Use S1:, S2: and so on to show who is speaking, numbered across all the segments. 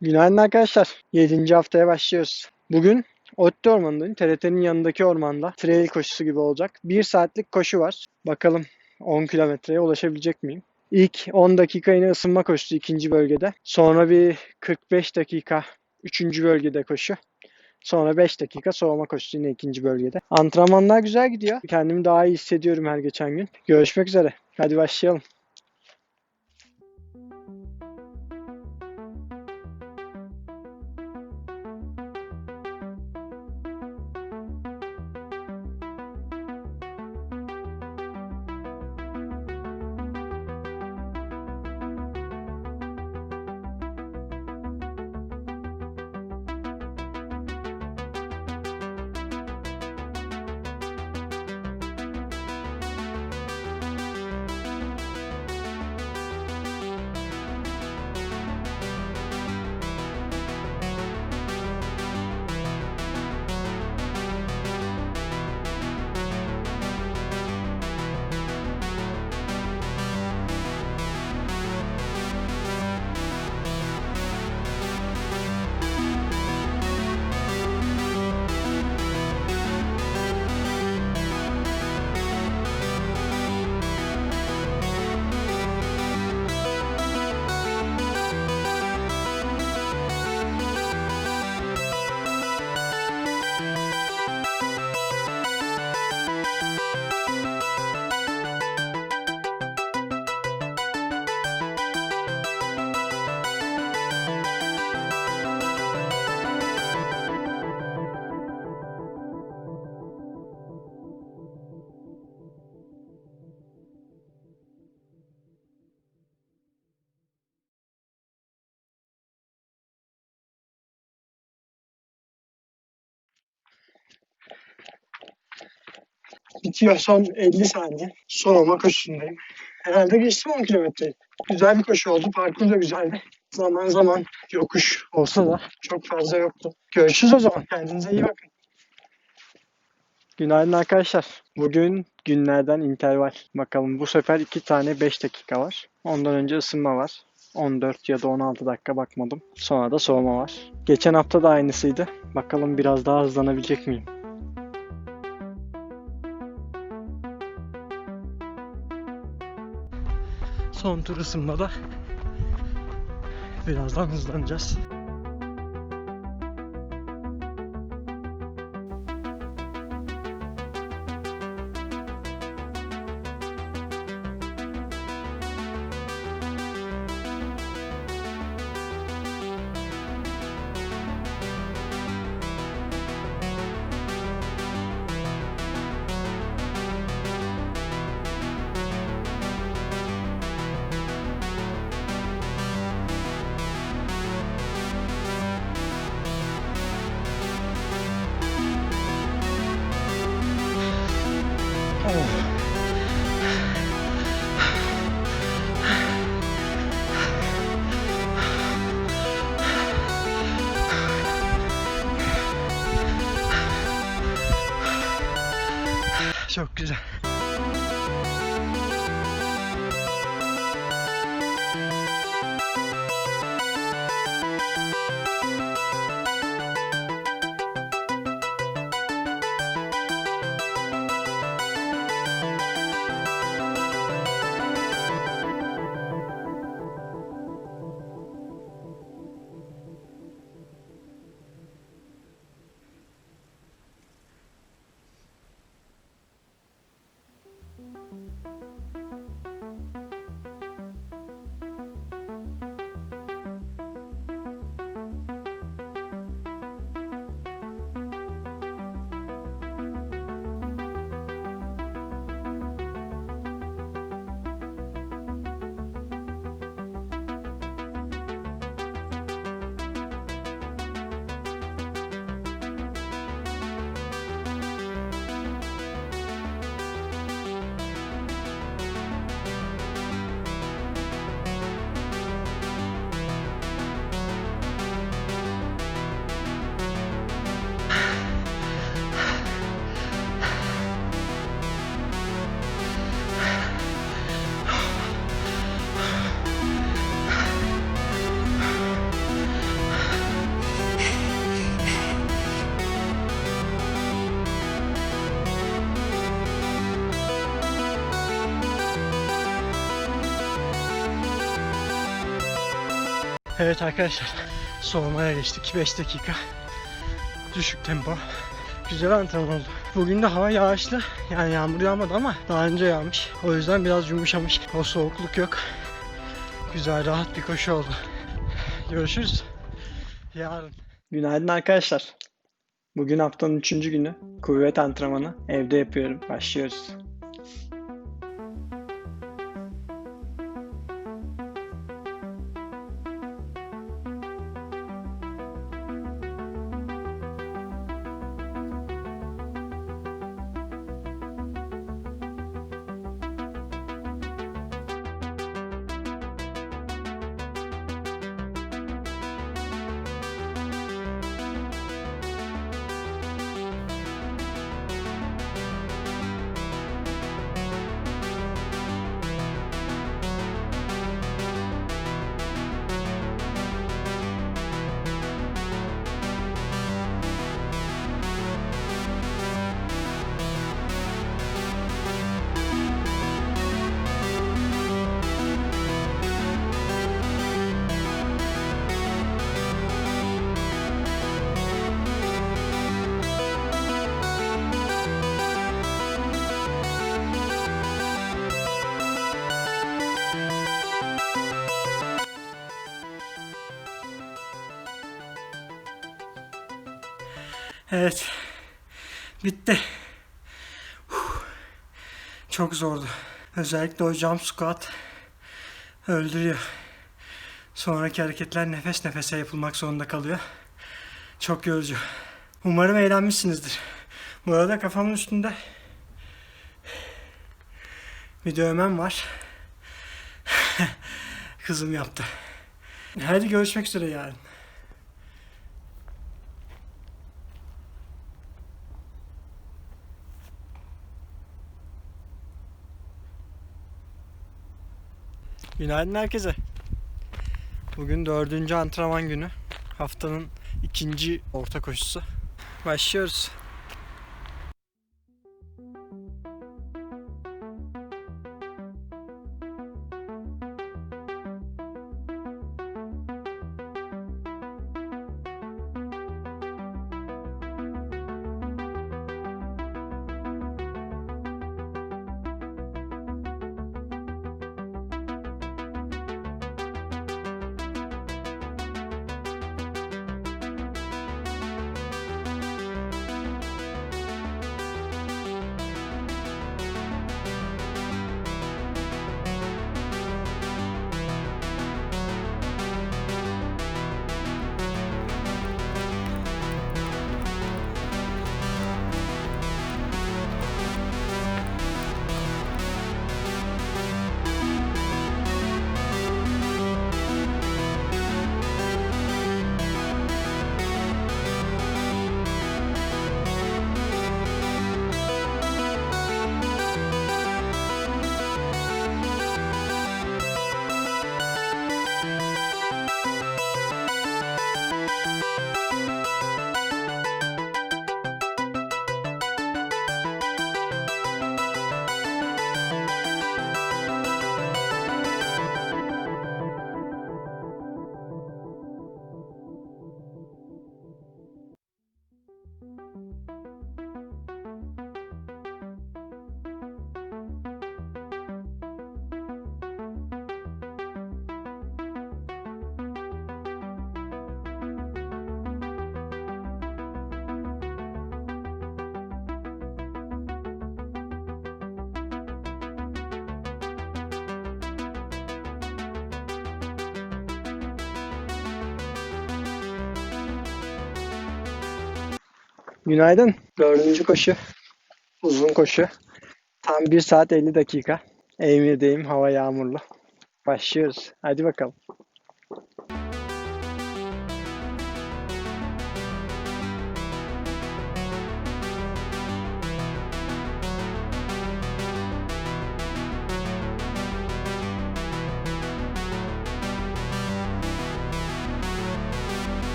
S1: Günaydın arkadaşlar. 7. haftaya başlıyoruz. Bugün Otte Ormanı'ndayım. TRT'nin yanındaki ormanda. Trail koşusu gibi olacak. 1 saatlik koşu var. Bakalım 10 kilometreye ulaşabilecek miyim? İlk 10 dakika yine ısınma koşusu ikinci bölgede. Sonra bir 45 dakika üçüncü bölgede koşu. Sonra 5 dakika soğuma koşusu yine ikinci bölgede. Antrenmanlar güzel gidiyor. Kendimi daha iyi hissediyorum her geçen gün. Görüşmek üzere. Hadi başlayalım. Bitiyor son 50 saniye. Soğuma koşusundayım. Herhalde geçtim 10 kilometreyi. Güzel bir koşu oldu. Parkur da güzeldi. Zaman zaman yokuş olsa da çok fazla yoktu. Görüşürüz o zaman. Kendinize iyi bakın. Günaydın arkadaşlar. Bugün günlerden interval. Bakalım bu sefer iki tane 5 dakika var. Ondan önce ısınma var. 14 ya da 16 dakika bakmadım. Sonra da soğuma var. Geçen hafta da aynısıydı. Bakalım biraz daha hızlanabilecek miyim? Son tur ısınmada birazdan hızlanacağız. Çok güzel. Evet arkadaşlar soğumaya geçtik 5 dakika. Düşük tempo. Güzel antrenman oldu. Bugün de hava yağışlı. Yani yağmur yağmadı ama daha önce yağmış. O yüzden biraz yumuşamış. O soğukluk yok. Güzel rahat bir koşu oldu. Görüşürüz. Yarın. Günaydın arkadaşlar. Bugün haftanın üçüncü günü. Kuvvet antrenmanı evde yapıyorum. Başlıyoruz. Evet. Bitti. Çok zordu. Özellikle o jump squat öldürüyor. Sonraki hareketler nefes nefese yapılmak zorunda kalıyor. Çok yorucu. Umarım eğlenmişsinizdir. Bu arada kafamın üstünde bir dövmem var. Kızım yaptı. Hadi görüşmek üzere yarın. Günaydın herkese. Bugün dördüncü antrenman günü. Haftanın ikinci orta koşusu. Başlıyoruz. Günaydın. Dördüncü koşu. Uzun koşu. Tam 1 saat 50 dakika. Eymir'deyim. Hava yağmurlu. Başlıyoruz. Hadi bakalım.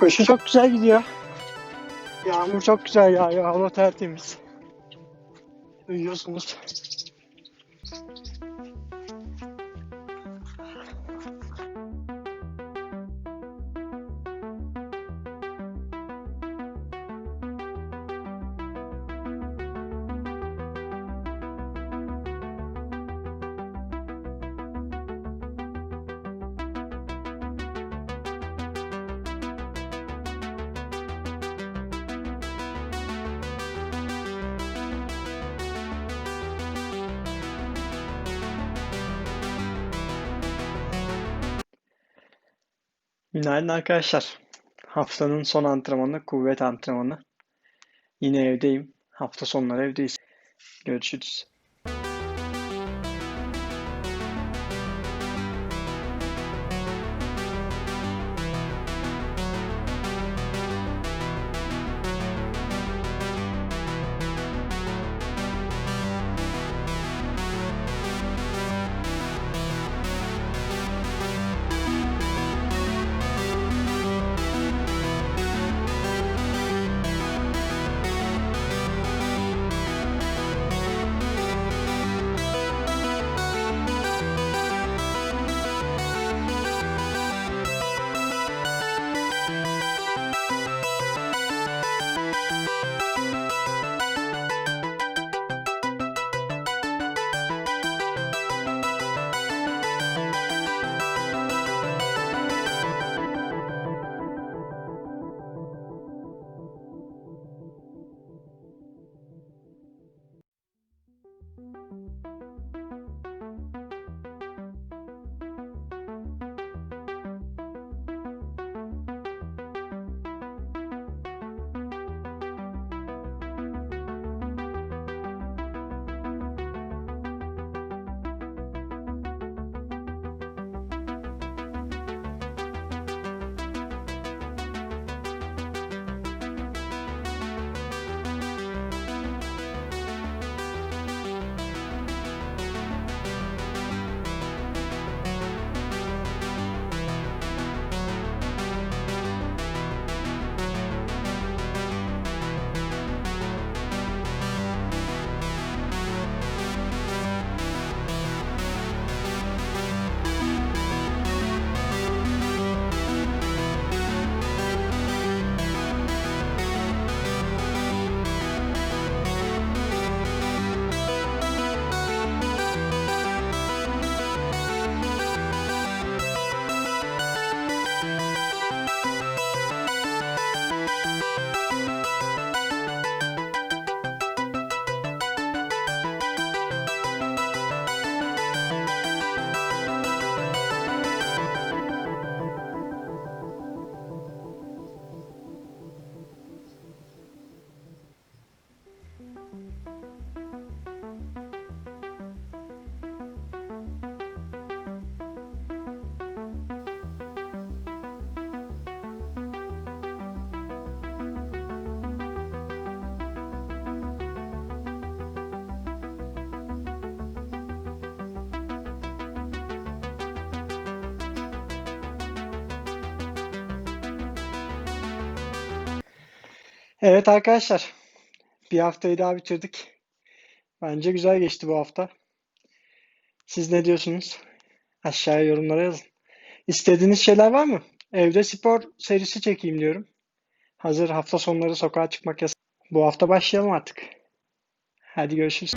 S1: Koşu çok güzel gidiyor. Yağmur çok güzel yağıyor. Hava tertemiz. Duyuyorsunuz. Günaydın arkadaşlar. Haftanın son antrenmanı, kuvvet antrenmanı. Yine evdeyim. Hafta sonları evdeyiz. Görüşürüz. Thank you. Evet arkadaşlar. Bir haftayı daha bitirdik. Bence güzel geçti bu hafta. Siz ne diyorsunuz? Aşağıya yorumlara yazın. İstediğiniz şeyler var mı? Evde spor serisi çekeyim diyorum. Hazır hafta sonları sokağa çıkmak yasak. Bu hafta başlayalım artık. Hadi görüşürüz.